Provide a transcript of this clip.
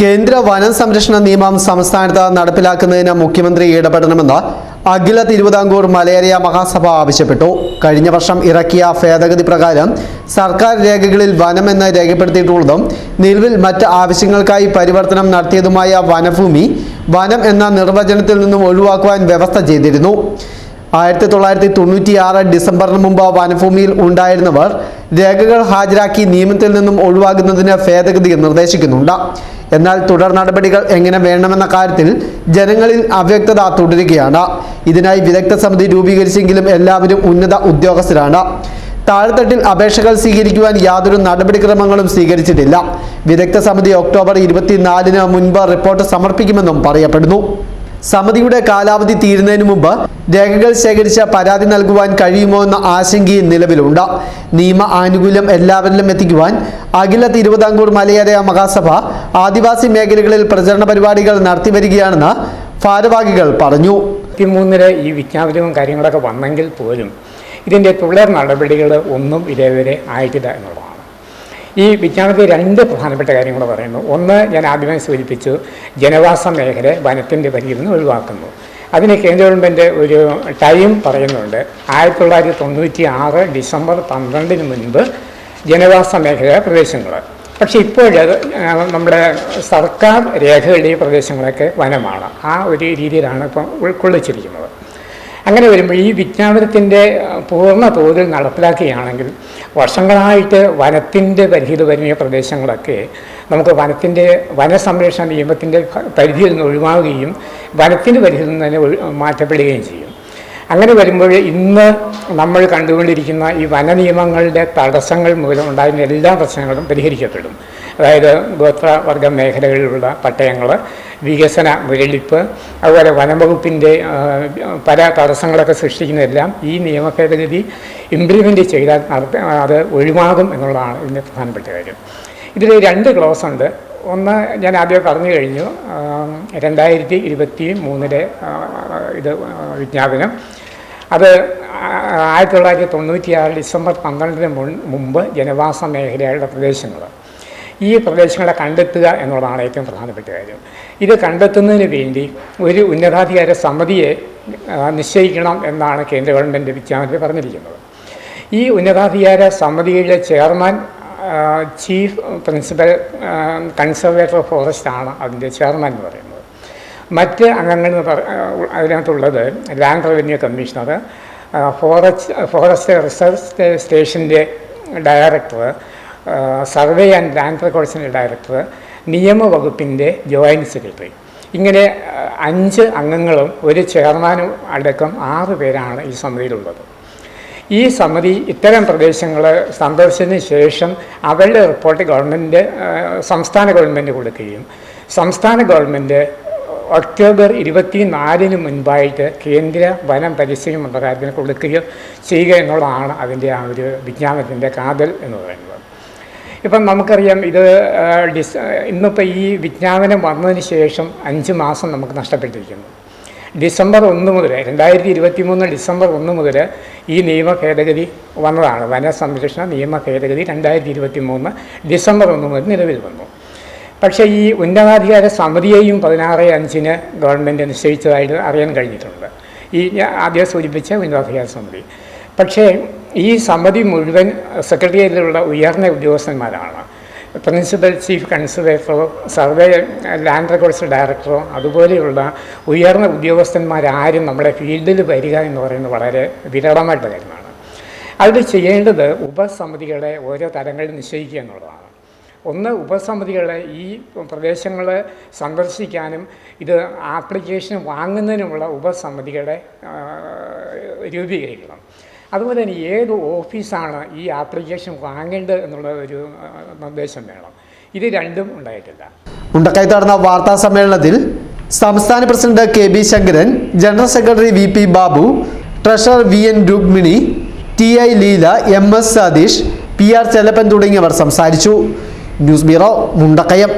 കേന്ദ്ര വനം സംരക്ഷണ നിയമം സംസ്ഥാനത്ത് നടപ്പിലാക്കുന്നതിന് മുഖ്യമന്ത്രി ഇടപെടണമെന്ന് അഖില തിരുവിതാംകൂർ മലേറിയ മഹാസഭ ആവശ്യപ്പെട്ടു. കഴിഞ്ഞ വർഷം ഇറക്കിയ ഭേദഗതി പ്രകാരം സർക്കാർ രേഖകളിൽ വനം എന്ന് രേഖപ്പെടുത്തിയിട്ടുള്ളതും നിലവിൽ മറ്റ് ആവശ്യങ്ങൾക്കായി പരിവർത്തനം നടത്തിയതുമായ വനഭൂമി വനം എന്ന നിർവചനത്തിൽ നിന്നും ഒഴിവാക്കുവാൻ വ്യവസ്ഥ ചെയ്തിരുന്നു. ആയിരത്തി തൊള്ളായിരത്തി തൊണ്ണൂറ്റിയാറ് ഡിസംബറിന് മുമ്പ് വനഭൂമിയിൽ ഉണ്ടായിരുന്നവർ രേഖകൾ ഹാജരാക്കി നിയമത്തിൽ നിന്നും ഒഴിവാകുന്നതിന് ഭേദഗതി നിർദ്ദേശിക്കുന്നുണ്ട്. എന്നാൽ തുടർ നടപടികൾ എങ്ങനെ വേണമെന്ന കാര്യത്തിൽ ജനങ്ങളിൽ അവ്യക്തത തുടരുകയാണ്. ഇതിനായി വിദഗ്ധ സമിതി രൂപീകരിച്ചെങ്കിലും എല്ലാവരും ഉന്നത ഉദ്യോഗസ്ഥരാണ്. താഴെത്തട്ടിൽ അപേക്ഷകൾ സ്വീകരിക്കുവാൻ യാതൊരു നടപടിക്രമങ്ങളും സ്വീകരിച്ചിട്ടില്ല. വിദഗ്ധ സമിതി ഒക്ടോബർ ഇരുപത്തിനാലിന് മുൻപ് റിപ്പോർട്ട് സമർപ്പിക്കുമെന്നും പറയപ്പെടുന്നു. സമിതിയുടെ കാലാവധി തീരുന്നതിന് മുമ്പ് രേഖകൾ ശേഖരിച്ച പരാതി നൽകുവാൻ കഴിയുമോ എന്ന ആശങ്കയും നിലവിലുണ്ട്. നിയമ ആനുകൂല്യം എല്ലാവരിലും എത്തിക്കുവാൻ അഖില തിരുവിതാംകൂർ മലയാള മഹാസഭ ആദിവാസി മേഖലകളിൽ പ്രചരണ പരിപാടികൾ നടത്തിവരികയാണെന്ന് ഭാരവാഹികൾ പറഞ്ഞു. ഇരുപത്തിമൂന്നിൽ ഈ വിജ്ഞാപനവും കാര്യങ്ങളൊക്കെ വന്നെങ്കിൽ പോലും ഇതിന്റെ തുടർ നടപടികൾ ഒന്നും ഇതേവരെ ആയിട്ടില്ല എന്നുള്ളതാണ്. ഈ വിജ്ഞാനത്തിൽ രണ്ട് പ്രധാനപ്പെട്ട കാര്യം കൂടെ പറയുന്നു. ഒന്ന് ഞാൻ ആദ്യമായി സൂചിപ്പിച്ചു ജനവാസ മേഖല വനത്തിന്റെ പരിധിയിൽ നിന്ന് ഒഴിവാക്കുന്നു. അതിന് കേന്ദ്ര ഗവൺമെന്റ് ഒരു ടൈം പറയുന്നുണ്ട്. ആയിരത്തി തൊള്ളായിരത്തി തൊണ്ണൂറ്റി ആറ് ഡിസംബർ പന്ത്രണ്ടിന് മുൻപ് ജനവാസ മേഖല പ്രദേശങ്ങൾ. പക്ഷേ ഇപ്പോൾ നമ്മുടെ സർക്കാർ രേഖകളുടെ പ്രദേശങ്ങളൊക്കെ വനമാണ്. ആ ഒരു രീതിയിലാണ് ഇപ്പം ഉൾക്കൊള്ളിച്ചിരിക്കുന്നത്. അങ്ങനെ വരുമ്പോൾ ഈ വിജ്ഞാപനത്തിന്റെ പൂർണ തോതിൽ നടപ്പിലാക്കുകയാണെങ്കിൽ വർഷങ്ങളായിട്ട് വനത്തിന്റെ പരിധിയിൽ വരുന്ന പ്രദേശങ്ങളൊക്കെ നമുക്ക് വനത്തിന്റെ വനസംരക്ഷണ നിയമത്തിന്റെ പരിധിയിൽ നിന്ന് ഒഴിവാകുകയും വനത്തിന്റെ പരിധിയിൽ നിന്ന് തന്നെ മാറ്റപ്പെടുകയും ചെയ്യും. അങ്ങനെ വരുമ്പോൾ ഇന്ന് നമ്മൾ കണ്ടുകൊണ്ടിരിക്കുന്ന ഈ വന നിയമങ്ങളുടെ തടസ്സങ്ങൾ മൂലം ഉണ്ടായിരുന്ന എല്ലാ പ്രശ്നങ്ങളും പരിഹരിക്കപ്പെടും. അതായത് ഗോത്രവർഗ മേഖലകളിലുള്ള പട്ടയങ്ങൾ വികസന മുരളിപ്പ് അതുപോലെ വനംവകുപ്പിന്റെ പല തടസ്സങ്ങളൊക്കെ സൃഷ്ടിക്കുന്നതെല്ലാം ഈ നിയമ ഭേദഗതി ഇംപ്ലിമെന്റ് ചെയ്താൽ അത് ഒഴിവാകും എന്നുള്ളതാണ് ഇതിന്റെ പ്രധാനപ്പെട്ട കാര്യം. ഇതിൽ രണ്ട് ക്ലോസ് ഉണ്ട്. ഒന്ന് ഞാൻ ആദ്യം പറഞ്ഞു കഴിഞ്ഞു. രണ്ടായിരത്തി ഇരുപത്തി മൂന്നിലെ ഇത് വിജ്ഞാപനം. അത് ആയിരത്തി തൊള്ളായിരത്തി തൊണ്ണൂറ്റിയാറ് ഡിസംബർ പന്ത്രണ്ടിന് മുൻ- മുമ്പ് ജനവാസ മേഖലയുടെ പ്രദേശങ്ങൾ ഈ പ്രദേശങ്ങളെ കണ്ടെത്തുക എന്നുള്ളതാണ് ഏറ്റവും പ്രധാനപ്പെട്ട കാര്യം. ഇത് കണ്ടെത്തുന്നതിന് വേണ്ടി ഒരു ഉന്നതാധികാര സമിതിയെ നിശ്ചയിക്കണം എന്നാണ് കേന്ദ്ര ഗവൺമെന്റ് വിജ്ഞാപനത്തിൽ പറഞ്ഞിരിക്കുന്നത്. ഈ ഉന്നതാധികാര സമിതിയിലെ chairman chief principal conservator forest ആണ് അതിന്റെ ചെയർമാൻ എന്ന് പറയുന്നത്. മറ്റ് അംഗങ്ങൾ അതിനകത്തുള്ളത് land revenue commissioner forest forest research സ്റ്റേഷന്റെ ഡയറക്ടർ സർവേ ആൻഡ് ലാൻഡ് റെക്കോർഡ്സിന്റെ ഡയറക്ടർ നിയമവകുപ്പിന്റെ ജോയിന്റ് സെക്രട്ടറി. ഇങ്ങനെ അഞ്ച് അംഗങ്ങളും ഒരു ചെയർമാനും അടക്കം ആറ് പേരാണ് ഈ സമിതിയിലുള്ളത്. ഈ സമിതി ഇത്തരം പ്രദേശങ്ങൾ സന്ദർശിച്ചതിന് ശേഷം അവരുടെ റിപ്പോർട്ട് ഗവൺമെന്റ് സംസ്ഥാന ഗവൺമെന്റ് കൊടുക്കുകയും സംസ്ഥാന ഗവൺമെന്റ് ഒക്ടോബർ ഇരുപത്തി നാലിന് മുൻപായിട്ട് കേന്ദ്ര വനം പരിസ്ഥിതി മന്ത്രാലയത്തിന് കൊടുക്കുകയോ ചെയ്യുക എന്നുള്ളതാണ് അതിന്റെ ആ ഒരു വിജ്ഞാപനത്തിന്റെ കാതൽ എന്ന് പറയുന്നത്. ഇപ്പം നമുക്കറിയാം ഇത് ഡിസ് ഇന്നിപ്പോൾ ഈ വിജ്ഞാപനം വന്നതിന് ശേഷം അഞ്ച് മാസം നമുക്ക് നഷ്ടപ്പെട്ടിരിക്കുന്നു. ഡിസംബർ ഒന്ന് മുതൽ രണ്ടായിരത്തി ഇരുപത്തി മൂന്ന് ഡിസംബർ ഒന്ന് മുതൽ ഈ നിയമ ഭേദഗതി വന്നതാണ്. വന സംരക്ഷണ നിയമ ഭേദഗതി രണ്ടായിരത്തി ഇരുപത്തി മൂന്ന് ഡിസംബർ ഒന്ന് മുതൽ നിലവിൽ വന്നു. പക്ഷേ ഈ ഉന്നതാധികാര സമിതിയെയും പതിനാറ് അഞ്ചിന് ഗവൺമെന്റ് നിശ്ചയിച്ചതായിട്ട് അറിയാൻ കഴിഞ്ഞിട്ടുണ്ട്. ഈ ആദ്യം സൂചിപ്പിച്ച ഉന്നതാധികാര സമിതി. പക്ഷേ ഈ സമിതി മുഴുവൻ സെക്രട്ടേറിയറ്റിലുള്ള ഉയർന്ന ഉദ്യോഗസ്ഥന്മാരാണ്. പ്രിൻസിപ്പൽ ചീഫ് കൺസർവേറ്ററോ സർവേ ലാൻഡ് റെക്കോർഡ്സ് ഡയറക്ടറോ അതുപോലെയുള്ള ഉയർന്ന ഉദ്യോഗസ്ഥന്മാരാരും നമ്മുടെ ഫീൽഡിൽ വരിക എന്ന് പറയുന്നത് വളരെ വിരളമായിട്ടുള്ള കാര്യമാണ്. അതിൽ ചെയ്യേണ്ടത് ഉപസമിതികളെ ഓരോ തലങ്ങളിൽ നിശ്ചയിക്കുക എന്നുള്ളതാണ്. ഒന്ന് ഉപസമിതികളെ ഈ പ്രദേശങ്ങൾ സന്ദർശിക്കാനും ഇത് ആപ്ലിക്കേഷൻ വാങ്ങുന്നതിനുമുള്ള ഉപസമിതികളെ രൂപീകരിക്കണം. അതുപോലെ തന്നെ ഏത് ഓഫീസാണ് ഈ ആപ്ലിക്കേഷൻ വാങ്ങേണ്ടത് എന്നുള്ള ഒരു നിർദ്ദേശം വേണം. ഇത് രണ്ടും ഉണ്ടായിട്ടില്ല. ഉണ്ടക്കായി നടന്ന വാർത്താ സമ്മേളനത്തിൽ സംസ്ഥാന president K B Shankaran general secretary V P Babu treasurer V N Rukmini T I Leela M S Satheesh P R Chelappan തുടങ്ങിയവർ സംസാരിച്ചു. News bureau Mundakayam.